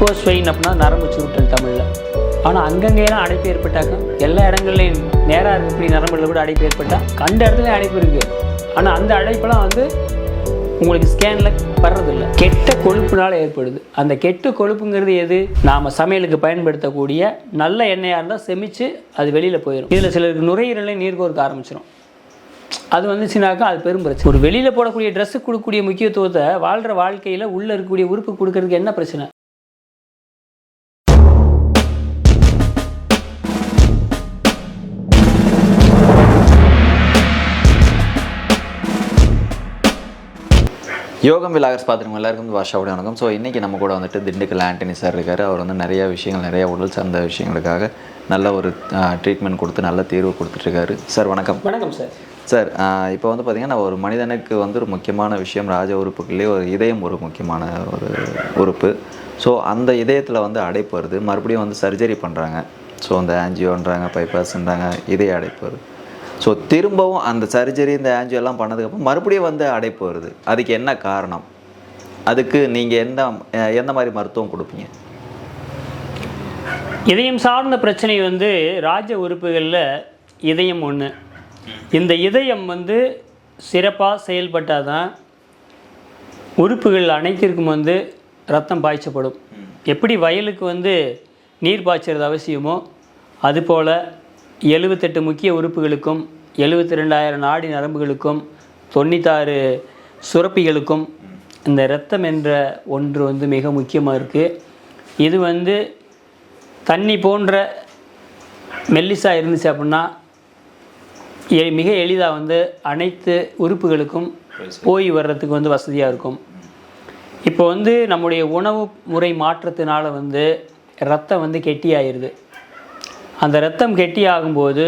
Varicose vein அப்படின்னா நரம்பு சுருட்டல் தமிழில். ஆனால் அங்கங்கேலாம் அடைப்பு ஏற்பட்டாக்கா எல்லா இடங்கள்லையும் நேராக இருக்கக்கூடிய நரம்புகளில் கூட அடைப்பு ஏற்பட்டால் கண்ட இடத்துலையும் அடைப்பு இருக்குது ஆனால் அந்த அடைப்பெல்லாம் வந்து உங்களுக்கு ஸ்கேனில் வர்றதில்ல. கெட்ட கொழுப்புனால் ஏற்படுது. அந்த கெட்ட கொழுப்புங்கிறது எது? நாம் சமையலுக்கு பயன்படுத்தக்கூடிய நல்ல எண்ணெயாக இருந்தால் செமிச்சு அது வெளியில் போயிடும் இதில் சிலருக்கு நுரையீரலை நீர் கோர்க்க ஆரம்பிச்சிடும் அது வந்துச்சுனாக்கா அது பெரும் பிரச்சனை. ஒரு வெளியில் போடக்கூடிய ட்ரெஸ்ஸு கொடுக்கக்கூடிய முக்கியத்துவத்தை வாழ்கிற வாழ்க்கையில் உள்ளே இருக்கக்கூடிய உறுப்பு கொடுக்கறதுக்கு என்ன பிரச்சனை? யோகம் விலாகர்ஸ் பார்த்துருங்க எல்லாருக்கும் வாஷாவுடைய வணக்கம். ஸோ இன்றைக்கி நம்ம கூட வந்துட்டு திண்டுக்கல் ஆண்டனி சார் இருக்கார். அவர் வந்து நிறைய விஷயங்கள் நிறைய உடல் சார்ந்த விஷயங்களுக்காக நல்ல ஒரு ட்ரீட்மெண்ட் கொடுத்து நல்ல தீர்வு கொடுத்துட்ருக்காரு. சார் வணக்கம். வணக்கம் சார் சார் இப்போ வந்து பார்த்திங்கன்னா ஒரு மனிதனுக்கு வந்து ஒரு முக்கியமான விஷயம் ராஜ உறுப்புக்குள்ளேயே ஒரு இதயம் ஒரு முக்கியமான ஒரு உறுப்பு. ஸோ அந்த இதயத்தில் வந்து அடைப்பு வருது. மறுபடியும் வந்து சர்ஜரி பண்ணுறாங்க ஸோ அந்த ஆன்ஜியோன்றாங்க பைபாஸ்ன்றாங்க இதய அடைப்பு வருது. ஸோ திரும்பவும் அந்த சர்ஜரி இந்த ஆன்ஜியோ எல்லாம் பண்ணதுக்கப்புறம் மறுபடியும் வந்து அடைப்பு வருது. அதுக்கு என்ன காரணம்? அதுக்கு நீங்கள் எந்த எந்த மாதிரி மருத்துவம் கொடுப்பீங்க? இதயம் சார்ந்த பிரச்சனை வந்து ராஜ உறுப்புகளில் இதயம் ஒன்று இந்த இதயம் வந்து சிறப்பாக செயல்பட்டால் தான் உறுப்புகள் அனைத்திற்கும் வந்து ரத்தம் பாய்ச்சப்படும். எப்படி வயலுக்கு வந்து நீர் பாய்ச்சறது அவசியமோ அதுபோல் எழுபத்தெட்டு முக்கிய உறுப்புகளுக்கும் எழுபத்தி ரெண்டாயிரம் நாடி நரம்புகளுக்கும் தொண்ணூத்தாறு சுரப்பிகளுக்கும் இந்த இரத்தம் என்ற ஒன்று வந்து மிக முக்கியமாக இருக்குது இது வந்து தண்ணி போன்ற மெல்லிசாக இருந்துச்சு அப்படின்னா எ- மிக எளிதாக வந்து அனைத்து உறுப்புகளுக்கும் போய் வர்றதுக்கு வந்து வசதியாக இருக்கும். இப்போ வந்து நம்முடைய உணவு முறை மாற்றத்தினால வந்து ரத்தம் வந்து கெட்டியாயிருது. அந்த ரத்தம் கெட்டி ஆகும்போது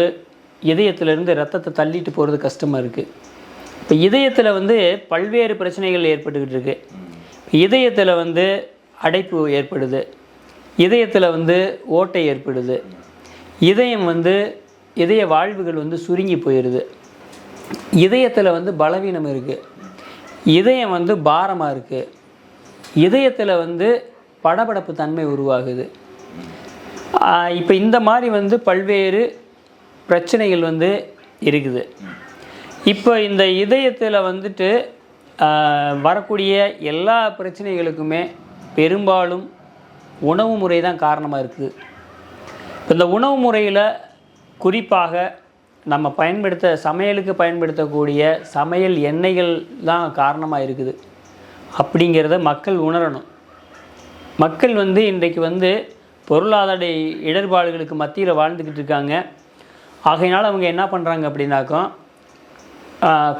இதயத்திலிருந்து ரத்தத்தை தள்ளிட்டு போகிறது கஷ்டமாக இருக்குது இப்போ இதயத்தில் வந்து பல்வேறு பிரச்சனைகள் ஏற்பட்டுக்கிட்டு இருக்கு. இதயத்தில் வந்து அடைப்பு ஏற்படுது. இதயத்தில் வந்து ஓட்டை ஏற்படுது. இதயம் வந்து இதய வாழ்வுகள் வந்து சுருங்கி போயிடுது இதயத்தில் வந்து பலவீனம் இருக்குது இதயம் வந்து பாரமாக இருக்குது இதயத்தில் வந்து படபடப்பு தன்மை உருவாகுது. இப்போ இந்த மாதிரி வந்து பல்வேறு பிரச்சனைகள் வந்து இருக்குது. இப்போ இந்த இதயத்தில் வந்துட்டு வரக்கூடிய எல்லா பிரச்சனைகளுக்குமே பெரும்பாலும் உணவு முறை தான் காரணமாக இருக்குது. இந்த உணவு முறையில் குறிப்பாக நம்ம பயன்படுத்த சமையலுக்கு பயன்படுத்தக்கூடிய சமையல் எண்ணெய்கள் தான் காரணமாக இருக்குது. அப்படிங்கிறத மக்கள் உணரணும். மக்கள் வந்து இன்றைக்கு வந்து பொருளாதார இடர்பாடுகளுக்கு மத்தியில் வாழ்ந்துக்கிட்டு இருக்காங்க. ஆகையினால் அவங்க என்ன பண்ணுறாங்க அப்படின்னாக்கா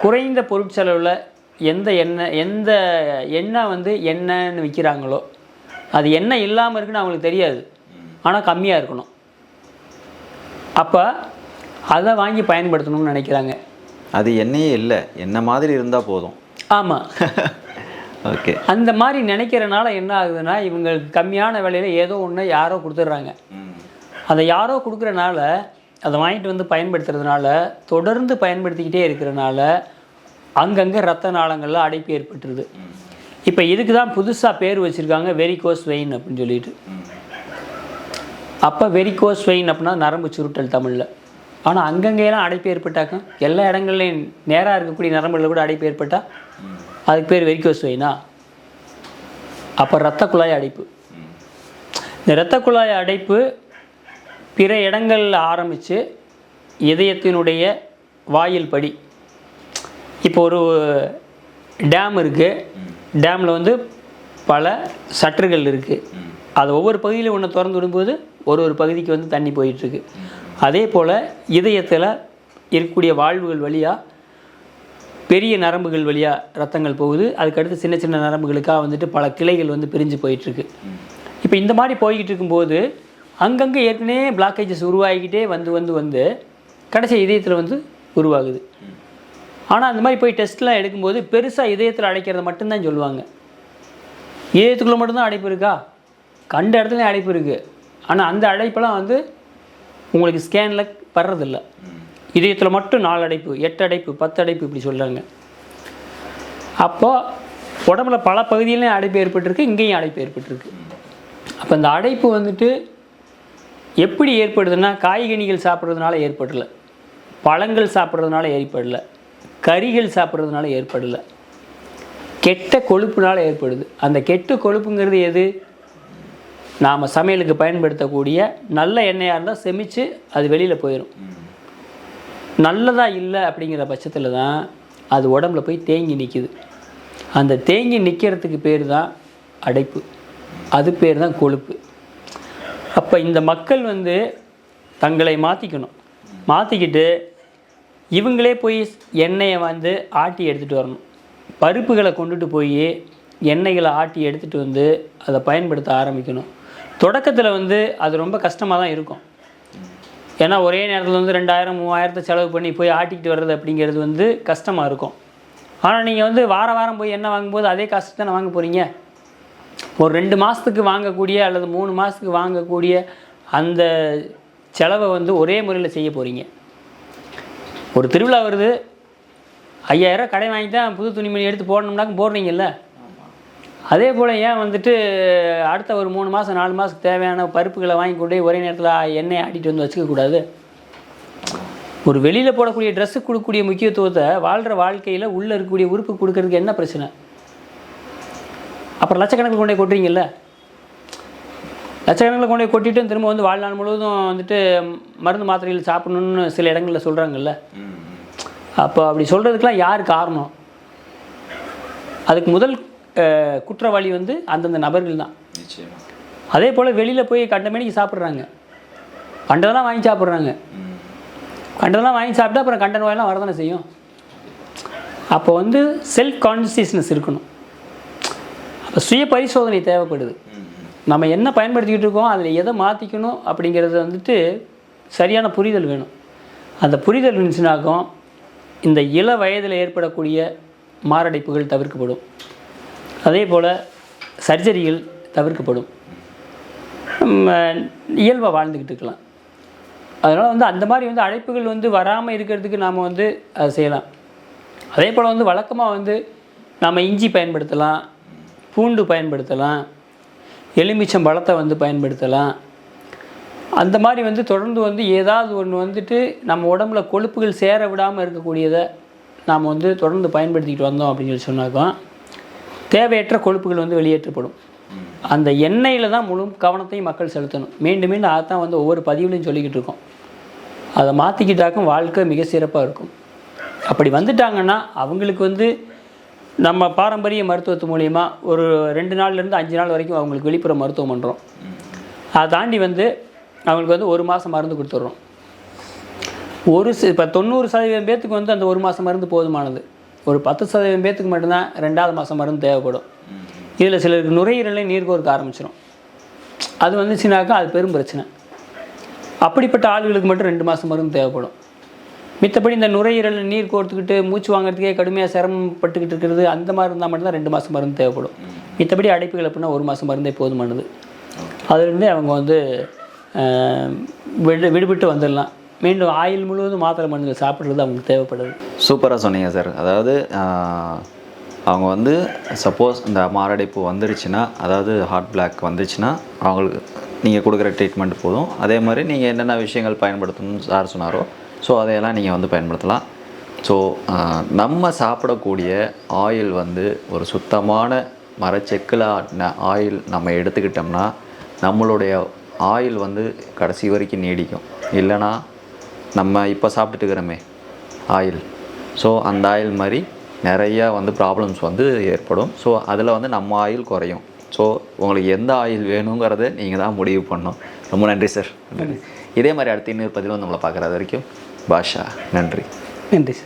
குறைந்த பொருட்செலவில் எந்த எண்ணெய் எந்த எண்ணெய் வந்து எண்ணெய்ன்னு விற்கிறாங்களோ அது எண்ணெய் இல்லாமல் இருக்குன்னு அவங்களுக்கு தெரியாது. ஆனால் கம்மியாக இருக்கணும். அப்போ அதை வாங்கி பயன்படுத்தணும்னு நினைக்கிறாங்க. அது என்னையே இல்லை. என்ன மாதிரி இருந்தால் போதும். ஆமாம் ஓகே அந்த மாதிரி நினைக்கிறனால என்ன ஆகுதுன்னா இவங்களுக்கு கம்மியான விலையில் ஏதோ ஒன்று யாரோ கொடுத்துட்றாங்க. அதை யாரோ கொடுக்குறனால அதை வாங்கிட்டு வந்து பயன்படுத்துறதுனால தொடர்ந்து பயன்படுத்திக்கிட்டே இருக்கிறனால அங்கங்கே ரத்த நாளங்களில் அடைப்பு ஏற்பட்டுருது. இப்போ இதுக்கு தான் புதுசாக பேர் வச்சுருக்காங்க வெரிகோஸ் வெயின் அப்படின்னு சொல்லிட்டு. அப்போ வெரிகோஸ் வெயின் அப்படின்னா நரம்பு சுருட்டல் தமிழில். ஆனால் அங்கங்கேலாம் அடைப்பு ஏற்பட்டாக்கா? எல்லா இடங்கள்லையும் நேராக இருக்கக்கூடிய நரம்புகளில் கூட அடைப்பு ஏற்பட்டால் அதுக்கு பேர் வெரிகோஸ் வெயினா அப்போ இரத்த குழாய் அடைப்பு. இந்த இரத்த குழாய் அடைப்பு பிற இடங்களில் ஆரம்பித்து இதயத்தினுடைய வாயில் படி. இப்போ ஒரு டேம் இருக்குது டேமில் வந்து பல சற்றுகள் இருக்குது அது ஒவ்வொரு பகுதியிலும் ஒன்று திறந்து விடும்போது ஒரு ஒரு பகுதிக்கு வந்து தண்ணி போயிட்டுருக்கு அதே போல் இதயத்தில் இருக்கக்கூடிய வாழ்வுகள் வழியாக பெரிய நரம்புகள் வழியாக ரத்தங்கள் போகுது. அதுக்கடுத்து சின்ன சின்ன நரம்புகளுக்காக வந்துட்டு பல கிளைகள் வந்து பிரிஞ்சு போயிட்டுருக்கு. இப்போ இந்த மாதிரி போய்கிட்டு இருக்கும்போது அங்கங்கே ஏற்கனவே பிளாக்கேஜஸ் உருவாகிக்கிட்டே வந்து வந்து வந்து கடைசி இதயத்தில் வந்து உருவாகுது. ஆனால் அந்த மாதிரி போய் டெஸ்ட்லாம் எடுக்கும்போது பெருசாக இதயத்தில் அடைக்கிறத மட்டும்தான் சொல்லுவாங்க. இதயத்துக்குள்ளே மட்டும்தான் அடைப்பு இருக்கா? கண்ட இடத்துலையும் அடைப்பு இருக்குது ஆனால் அந்த அடைப்பெல்லாம் வந்து உங்களுக்கு ஸ்கேனில் வர்றதில்ல. இதயத்தில் மட்டும் நாலு அடைப்பு எட்டு அடைப்பு பத்து அடைப்பு இப்படி சொல்கிறாங்க அப்போது உடம்புல பல பகுதியிலையும் அடைப்பு ஏற்பட்டிருக்கு இங்கேயும் அடைப்பு ஏற்பட்டிருக்கு. அப்போ இந்த அடைப்பு வந்துட்டு எப்படி ஏற்படுதுன்னா காய்கனிகள் சாப்பிட்றதுனால ஏற்படல. பழங்கள் சாப்பிட்றதுனால ஏற்படல. கறிகள் சாப்பிட்றதுனால ஏற்படல. கெட்ட கொழுப்புனால் ஏற்படுது. அந்த கெட்ட கொழுப்புங்கிறது எது? நாம் சமையலுக்கு பயன்படுத்தக்கூடிய நல்ல எண்ணெயாக இருந்தால் செமிச்சு அது வெளியில் போயிடும் நல்லதா இல்லை அப்படிங்கிற பட்சத்தில் தான் அது உடம்புல போய் தேங்கி நிற்கிது அந்த தேங்கி நிற்கிறதுக்கு பேர் தான் அடைப்பு. அது பேர் தான் கொழுப்பு. அப்போ இந்த மக்கள் வந்து தங்களை மாற்றிக்கணும் மாற்றிக்கிட்டு இவங்களே போய் எண்ணெயை வந்து ஆட்டி எடுத்துகிட்டு வரணும். பருப்புகளை கொண்டுட்டு போய் எண்ணெய்களை ஆட்டி எடுத்துகிட்டு வந்து அதை பயன்படுத்த ஆரம்பிக்கணும். தொடக்கத்தில் வந்து அது ரொம்ப கஷ்டமாக தான் இருக்கும். ஏன்னா ஒரே நேரத்தில் வந்து ரெண்டாயிரம் மூவாயிரத்தை செலவு பண்ணி போய் ஆட்டிக்கிட்டு வர்றது அப்படிங்கிறது வந்து கஷ்டமாக இருக்கும். ஆனால் நீங்கள் வந்து வார வாரம் போய் என்ன வாங்கும்போது அதே காசு தானே வாங்க போகிறீங்க ஒரு ரெண்டு மாதத்துக்கு வாங்கக்கூடிய அல்லது மூணு மாதத்துக்கு வாங்கக்கூடிய அந்த செலவை வந்து ஒரே முறையில் செய்ய போகிறீங்க ஒரு திருவிழா வருது ஐயாயிரம் கடை வாங்கி தான் புது துணிமணி எடுத்து போடணும்னாக்கும் போடுறீங்கல்ல? அதே போல் ஏன் வந்துட்டு அடுத்த ஒரு மூணு மாதம் நாலு மாதத்துக்கு தேவையான பருப்புகளை வாங்கி கொண்டு ஒரே நேரத்தில் எண்ணெய் ஆட்டிட்டு வந்து வச்சுக்கக்கூடாது ஒரு வெளியில் போடக்கூடிய ட்ரெஸ்ஸுக்கு கொடுக்கக்கூடிய முக்கியத்துவத்தை வாழ்கிற வாழ்க்கையில் உள்ளே இருக்கக்கூடிய உறுப்பு கொடுக்கறதுக்கு என்ன பிரச்சனை? அப்புறம் லட்சக்கணக்கில் கொண்டு கொட்டுறீங்கல்ல? லட்சக்கணக்கில் கொண்டு கொட்டிட்டு திரும்ப வந்து வாழ்நாள் முழுவதும் வந்துட்டு மருந்து மாத்திரைகள் சாப்பிடணும்னு சில இடங்களில் சொல்கிறாங்கல்ல அப்போ அப்படி சொல்கிறதுக்கெலாம் யார் காரணம்? அதுக்கு முதல் குற்றவாளி வந்து அந்தந்த நபர்கள் தான். அதே போல் வெளியில் போய் கண்ட மணிக்கு சாப்பிட்றாங்க. கண்டதெல்லாம் வாங்கி சாப்பிட்றாங்க. கண்டதெல்லாம் வாங்கி சாப்பிட்டா அப்புறம் கண்ட நோயெல்லாம் வரதானே செய்யும்? அப்போ வந்து செல்ஃப் கான்சியஸ்னஸ் இருக்கணும். அப்போ சுய பரிசோதனை தேவைப்படுது. நம்ம என்ன பயன்படுத்திக்கிட்டு இருக்கோம் அதில் எதை மாற்றிக்கணும் அப்படிங்கிறது வந்துட்டு சரியான புரிதல் வேணும். அந்த புரிதல் இருந்துச்சுனாக்கும் இந்த இள வயதில் ஏற்படக்கூடிய மாரடைப்புகள் தவிர்க்கப்படும். அதே போல் சர்ஜரிகள் தவிர்க்கப்படும் இயல்பாக வாழ்ந்துக்கிட்டு இருக்கலாம். அதனால் வந்து அந்த மாதிரி வந்து அழைப்புகள் வந்து வராமல் இருக்கிறதுக்கு நாம் வந்து அதை செய்யலாம். அதே போல் வந்து வழக்கமாக வந்து நாம் இஞ்சி பயன்படுத்தலாம் பூண்டு பயன்படுத்தலாம் எலுமிச்சம் பழத்தை வந்து பயன்படுத்தலாம். அந்த மாதிரி வந்து தொடர்ந்து வந்து ஏதாவது ஒன்று வந்துட்டு நம்ம உடம்புல கொழுப்புகள் சேர விடாமல் இருக்கக்கூடியதை நாம் வந்து தொடர்ந்து பயன்படுத்திக்கிட்டு வந்தோம் அப்படின்னு சொல்லி சொன்னாக்கா தேவையற்ற கொழுப்புகள் வந்து வெளியேற்றப்படும். அந்த எண்ணெயில் தான் முழு கவனத்தையும் மக்கள் செலுத்தணும். மீண்டும் மீண்டும் அதைத்தான் வந்து ஒவ்வொரு பதிவுலையும் சொல்லிக்கிட்டு இருக்கோம். அதை மாற்றிக்கிட்டாக்கும் வாழ்க்கை மிக சிறப்பாக இருக்கும். அப்படி வந்துட்டாங்கன்னா அவங்களுக்கு வந்து நம்ம பாரம்பரிய மருத்துவத்து மூலிமா ஒரு ரெண்டு நாள்லேருந்து அஞ்சு நாள் வரைக்கும் அவங்களுக்கு வெளிப்புற மருத்துவம் பண்ணுறோம் அதை தாண்டி வந்து அவங்களுக்கு வந்து ஒரு மாதம் மருந்து கொடுத்துட்றோம். ஒரு சி இப்போ தொண்ணூறு சதவீதம் பேர்த்துக்கு வந்து அந்த ஒரு மாதம் மருந்து போதுமானது. ஒரு பத்து சதவீதம் பேத்துக்கு மட்டும்தான் ரெண்டாவது மாதம் மருந்து தேவைப்படும். இதில் சிலருக்கு நுரையீரலையும் நீர் கோர்க்க ஆரம்பிச்சிடும் அது வந்துச்சுனாக்கா அது பெரும் பிரச்சனை. அப்படிப்பட்ட ஆளுகளுக்கு மட்டும் ரெண்டு மாதம் மருந்து தேவைப்படும். மித்தபடி இந்த நுரையீரல் நீர் கோர்த்துக்கிட்டு மூச்சு வாங்குறதுக்கே கடுமையாக சிரமப்பட்டுக்கிட்டு இருக்கிறது அந்த மாதிரி இருந்தால் மட்டும்தான் ரெண்டு மாதம் மருந்து தேவைப்படும். மித்தபடி அடைப்புகள் அப்படின்னா ஒரு மாதம் மருந்தே போதுமானது. அதுலேருந்து அவங்க வந்து விடு விடுபட்டு வந்துடலாம். மீண்டும் ஆயில் முழுவதும் மாத்திரை மருந்துகள் சாப்பிட்றது அவங்களுக்கு தேவைப்படுது. சூப்பராக சொன்னீங்க சார் அதாவது அவங்க வந்து சப்போஸ் இந்த மாரடைப்பு வந்துருச்சுன்னா அதாவது ஹார்ட் பிளாக் வந்துச்சுன்னா அவங்களுக்கு நீங்கள் கொடுக்குற ட்ரீட்மெண்ட் போதும். அதே மாதிரி நீங்கள் என்னென்ன விஷயங்கள் பயன்படுத்தணும்னு சார் சொன்னாரோ ஸோ அதையெல்லாம் நீங்கள் வந்து பயன்படுத்தலாம். ஸோ நம்ம சாப்பிடக்கூடிய ஆயில் வந்து ஒரு சுத்தமான மரச்செக்கில் ஆட்டின ஆயில் நம்ம எடுத்துக்கிட்டோம்னா நம்மளுடைய ஆயில் வந்து கடைசி வரைக்கும் நீடிக்கும். இல்லைன்னா நம்ம இப்போ சாப்பிட்டுட்டு இருக்கிறோமே ஆயில் ஸோ அந்த ஆயில் மாதிரி நிறையா வந்து ப்ராப்ளம்ஸ் வந்து ஏற்படும். ஸோ அதில் வந்து நம்ம ஆயில் குறையும். ஸோ உங்களுக்கு எந்த ஆயில் வேணுங்கிறத நீங்கள் தான் முடிவு பண்ணணும். ரொம்ப நன்றி சார் இதே மாதிரி அடுத்த இன்னொரு பதிவில் வந்து உங்களை பார்க்குறது வரைக்கும் பாஷா. நன்றி. நன்றி சார்